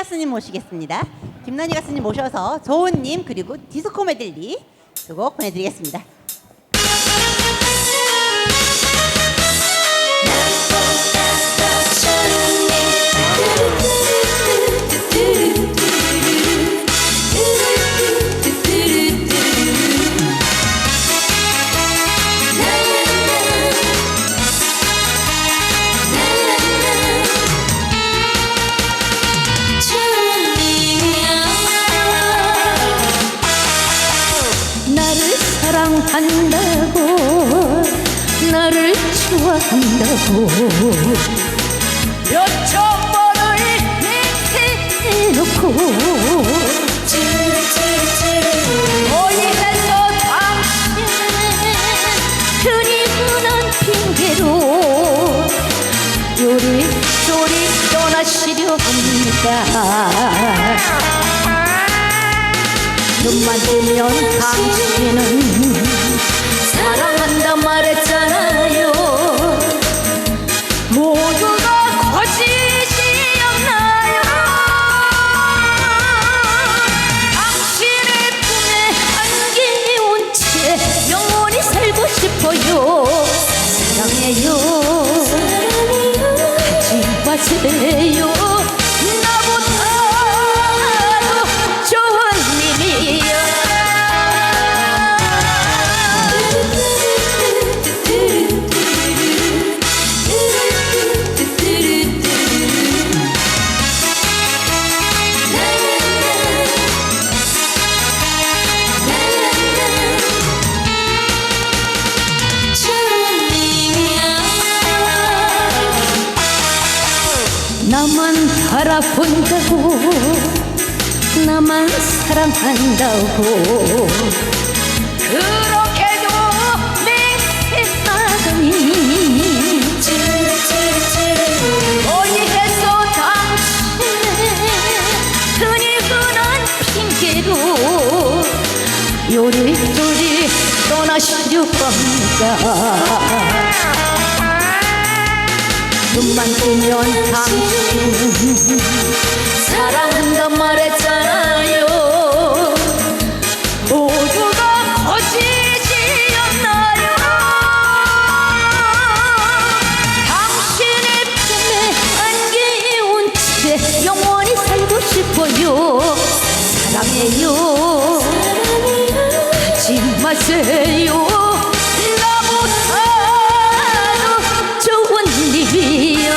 가수님 모시겠습니다. 김난희 가수님 모셔서 조은님 그리고 디스코 메들리 두 곡 보내드리겠습니다. 한다고 나를 좋아한다고. 몇천 요리조리 떠나시려 합니다. 눈만 뜨면 당신은 모두가 거짓이었나요? 당신의 품에 안겨온 채 영원히 살고 싶어요. 사랑해요. 가지 마세요 바라본다고 나만 사랑한다고. 그렇게도 맹세하더니 어디에서 당신은 흔히 흔한 핑계로 요리조리 떠나시려 합니다. 눈만 뜨면 당신은 마세요. 나보다도 좋은 일이야.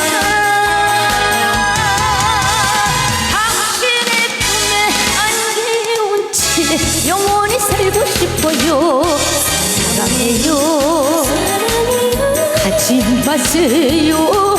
당신의 품에 안겨온 채 영원히 살고 싶어요. 사랑해요. 가지 마세요